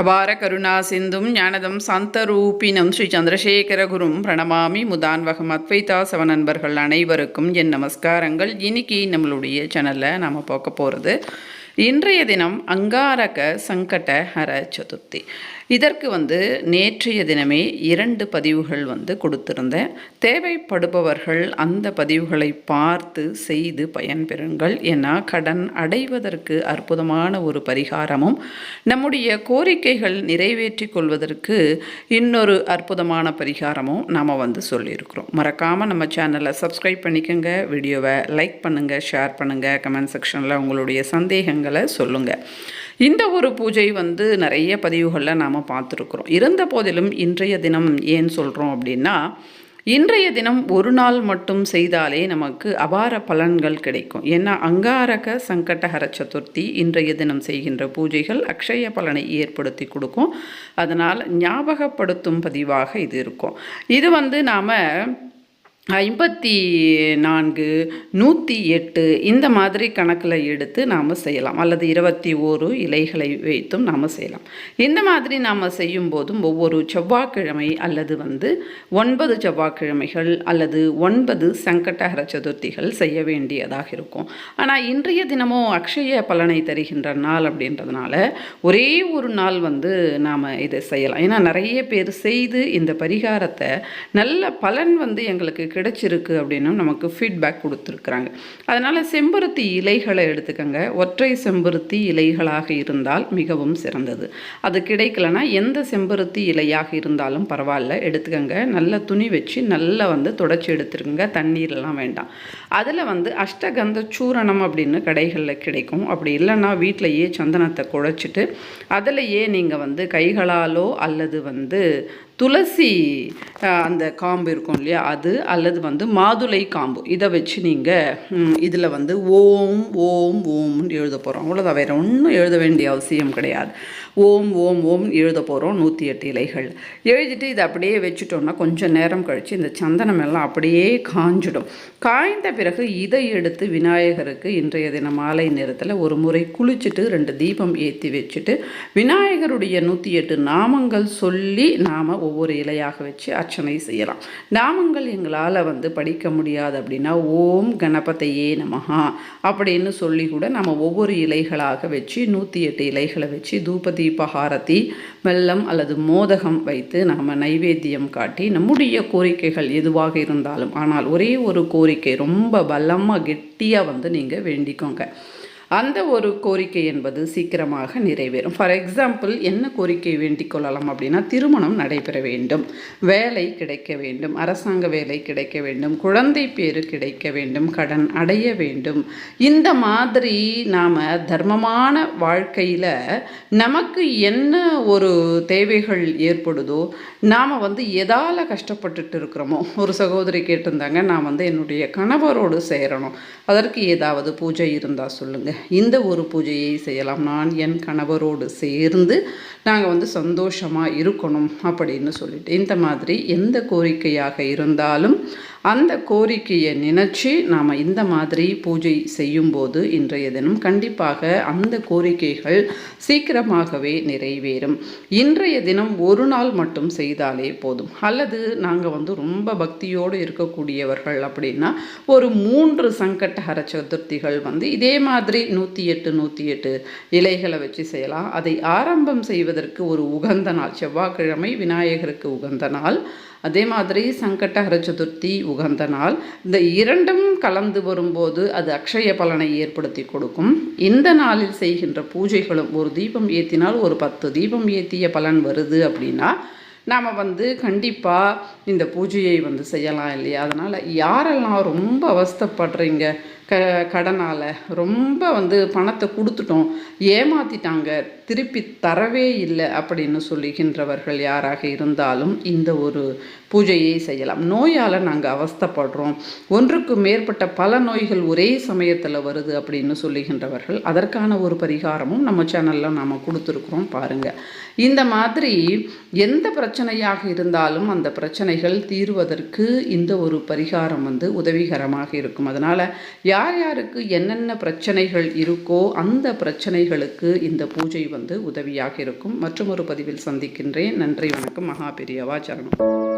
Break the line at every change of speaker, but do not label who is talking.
அபார கருணா சிந்தும் ஞானதம் சந்தரூபினம் ஸ்ரீ சந்திரசேகரகுரும் பிரணமாமி முதான்வகம் அத்வைதா சவ நண்பர்கள் அனைவருக்கும் என் நமஸ்காரங்கள். இன்னைக்கு நம்மளுடைய சேனலில் நாம் பார்க்க போகிறது இன்றைய தினம் அங்காரக சங்கட ஹர சதுர்த்தி. இதற்கு வந்து நேற்றைய தினமே இரண்டு பதிவுகள் வந்து கொடுத்திருந்தேன். தேவைப்படுபவர்கள் அந்த பதிவுகளை பார்த்து செய்து பயன்பெறுங்கள் ஏன்னா கடன் அடைவதற்கு அற்புதமான ஒரு பரிகாரமும் நம்முடைய கோரிக்கைகள் நிறைவேற்றிக் கொள்வதற்கு இன்னொரு அற்புதமான பரிகாரமும் நாம் வந்து சொல்லியிருக்கிறோம். மறக்காமல் நம்ம சேனலை சப்ஸ்கிரைப் பண்ணிக்கோங்க வீடியோவை லைக் பண்ணுங்கள் ஷேர் பண்ணுங்கள் கமெண்ட் செக்ஷனில் உங்களுடைய சந்தேகங்கள் சொல்லுங்கள் இந்த ஒரு பூஜை வந்து நிறைய பதிவுகளில் நாம் பார்த்துருக்குறோம். இருந்த போதிலும் இன்றைய தினம் ஏன் சொல்கிறோம் அப்படின்னா இன்றைய தினம் ஒரு நாள் மட்டும் செய்தாலே நமக்கு அபார பலன்கள் கிடைக்கும். ஏன்னா அங்காரக சங்கடஹர சதுர்த்தி இன்றைய தினம் செய்கின்ற பூஜைகள் அக்ஷய பலனை ஏற்படுத்தி கொடுக்கும். அதனால் ஞாபகப்படுத்தும் பதிவாக இது இருக்கும். இது வந்து நாம் ஐம்பத்தி நான்கு நூற்றி எட்டு இந்த மாதிரி கணக்கில் எடுத்து நாம் செய்யலாம். அல்லது இருபத்தி ஓரு இலைகளை வைத்தும் நாம் செய்யலாம். இந்த மாதிரி நாம் செய்யும் போதும் ஒவ்வொரு செவ்வாய்க்கிழமை அல்லது வந்து ஒன்பது செவ்வாய்க்கிழமைகள் அல்லது ஒன்பது சங்கடஹர சதுர்த்திகள் செய்ய வேண்டியதாக இருக்கும். ஆனால் இன்றைய தினமும் அக்ஷய பலனை தருகின்ற நாள் அப்படின்றதுனால ஒரே ஒரு நாள் வந்து நாம் இதை செய்யலாம். ஏன்னா நிறைய பேர் செய்து இந்த பரிகாரத்தை நல்ல பலன் வந்து எங்களுக்கு கிடைச்சிருக்கு அப்படின்னு நமக்கு ஃபீட்பேக் கொடுத்துருக்குறாங்க. அதனால் செம்பருத்தி இலைகளை எடுத்துக்கோங்க. ஒற்றை செம்பருத்தி இலைகளாக இருந்தால் மிகவும் சிறந்தது. அது கிடைக்கலனா எந்த செம்பருத்தி இலையாக இருந்தாலும் பரவாயில்ல எடுத்துக்கோங்க. நல்ல துணி வச்சு நல்லா வந்து தொடச்சி எடுத்துருக்குங்க. தண்ணீர்லாம் வேண்டாம். அதில் வந்து அஷ்டகந்த சூரணம் அப்படின்னு கடைகளில் கிடைக்கும். அப்படி இல்லைன்னா வீட்டிலையே சந்தனத்தை குழைச்சிட்டு அதிலையே நீங்கள் வந்து கைகளாலோ அல்லது வந்து துளசி அந்த காம்பு இருக்கும் இல்லையா அது அல்லது வந்து மாதுளை காம்பு. இதை வச்சு நீங்கள் இதில் வந்து ஓம் ஓம் ஓம்னு எழுத போகிறோம் அவ்வளோதான் வேறு ஒன்றும் எழுத வேண்டிய அவசியம் கிடையாது. ஓம் ஓம் ஓம் எழுத போகிறோம் நூற்றி எட்டு இலைகள். எழுதிட்டு இதை அப்படியே வச்சுட்டோம்னா கொஞ்சம் நேரம் கழித்து இந்த சந்தனம் எல்லாம் அப்படியே காஞ்சிடும். காய்ந்த பிறகு இதை எடுத்து விநாயகருக்கு இன்றைய தினம் மாலை நேரத்தில் ஒரு முறை குளிச்சுட்டு ரெண்டு தீபம் ஏற்றி வச்சுட்டு விநாயகருடைய நூற்றி எட்டு நாமங்கள் சொல்லி நாம் ஒவ்வொரு இலையாக வச்சு அர்ச்சனை செய்யலாம். நாமங்கள் எங்களால் வந்து படிக்க முடியாது அப்படின்னா ஓம் கணபதையே நமஹா அப்படின்னு சொல்லி கூட நம்ம ஒவ்வொரு இலைகளாக வச்சு நூற்றி எட்டு இலைகளை வச்சு தூப தீபஹாரதி வெல்லம் அல்லது மோதகம் வைத்து நாம் நைவேத்தியம் காட்டி நம்முடைய கோரிக்கைகள் எதுவாக இருந்தாலும் ஆனால் ஒரே ஒரு கோரிக்கை ரொம்ப பலமாக கெட்டியாக வந்து நீங்கள் வேண்டிக்கோங்க. அந்த ஒரு கோரிக்கை என்பது சீக்கிரமாக நிறைவேறும். ஃபார் எக்ஸாம்பிள் என்ன கோரிக்கை வேண்டிக் கொள்ளலாம் அப்படின்னா திருமணம் நடைபெற வேண்டும் வேலை கிடைக்க வேண்டும் அரசாங்க வேலை கிடைக்க வேண்டும் குழந்தை பேரு கிடைக்க வேண்டும் கடன் அடைய வேண்டும். இந்த மாதிரி நாம் தர்மமான வாழ்க்கையில் நமக்கு என்ன ஒரு தேவைகள் ஏற்படுதோ நாம் வந்து எதால் கஷ்டப்பட்டுட்டு இருக்கிறோமோ ஒரு சகோதரி கேட்டிருந்தாங்க நான் வந்து என்னுடைய கணவரோடு சேரணும் அதற்கு ஏதாவது பூஜை இருந்தால் சொல்லுங்கள் இந்த ஒரு பூஜையை செய்யலாம். நான் என் கணவரோடு சேர்ந்து நாங்கள் வந்து சந்தோஷமாக இருக்கணும் அப்படின்னு சொல்லிட்டு. இந்த மாதிரி எந்த கோரிக்கையாக இருந்தாலும் அந்த கோரிக்கையை நினச்சி நாம் இந்த மாதிரி பூஜை செய்யும்போது இன்றைய தினம் கண்டிப்பாக அந்த கோரிக்கைகள் சீக்கிரமாகவே நிறைவேறும். இன்றைய தினம் ஒரு நாள் மட்டும் செய்தாலே போதும். அல்லது நாங்கள் வந்து ரொம்ப பக்தியோடு இருக்கக்கூடியவர்கள் அப்படின்னா ஒரு மூன்று சங்கடஹர சதுர்த்திகள் வந்து இதே மாதிரி நூற்றி எட்டு நூற்றி எட்டு இலைகளை வச்சு செய்யலாம். அதை ஆரம்பம் செய்வதற்கு ஒரு உகந்த நாள். செவ்வாய்க்கிழமை விநாயகருக்கு உகந்த நாள். அதே மாதிரி சங்கடஹர சதுர்த்தி உகந்த நாள். இந்த இரண்டும் கலந்து வரும்போது அது அக்ஷய பலனை ஏற்படுத்தி கொடுக்கும். இந்த நாளில் செய்கின்ற பூஜைகளும் ஒரு தீபம் ஏற்றினால் ஒரு பத்து தீபம் ஏற்றிய பலன் வருது அப்படின்னா நாம் வந்து கண்டிப்பாக இந்த பூஜையை வந்து செய்யலாம் இல்லையா? அதனால் யாரெல்லாம் ரொம்ப அவஸ்தைப்படுறீங்க? க கடனால் ரொம்ப வந்து பணத்தை கொடுத்துட்டோம். ஏமாற்றிட்டாங்க திருப்பி தரவே இல்லை அப்படின்னு சொல்லுகின்றவர்கள் யாராக இருந்தாலும் இந்த ஒரு பூஜையை செய்யலாம். நோயால் நாங்கள் அவஸ்தைப்படுறோம். ஒன்றுக்கு மேற்பட்ட பல நோய்கள் ஒரே சமயத்தில் வருது அப்படின்னு சொல்லுகின்றவர்கள் அதற்கான ஒரு பரிகாரமும் நம்ம சேனலில் நாம் கொடுத்துருக்குறோம் பாருங்கள் இந்த மாதிரி எந்த பிரச்சனையாக இருந்தாலும் அந்த பிரச்சனைகள் தீர்வதற்கு இந்த ஒரு பரிகாரம் வந்து உதவிகரமாக இருக்கும். அதனால் யார் யாருக்கு என்னென்ன பிரச்சனைகள் இருக்கோ அந்த பிரச்சனைகளுக்கு இந்த பூஜை வந்து உதவியாக இருக்கும். மற்றும் ஒரு பதிவில் சந்திக்கின்றேன். நன்றி வணக்கம். மகா பெரியவா சரணம்.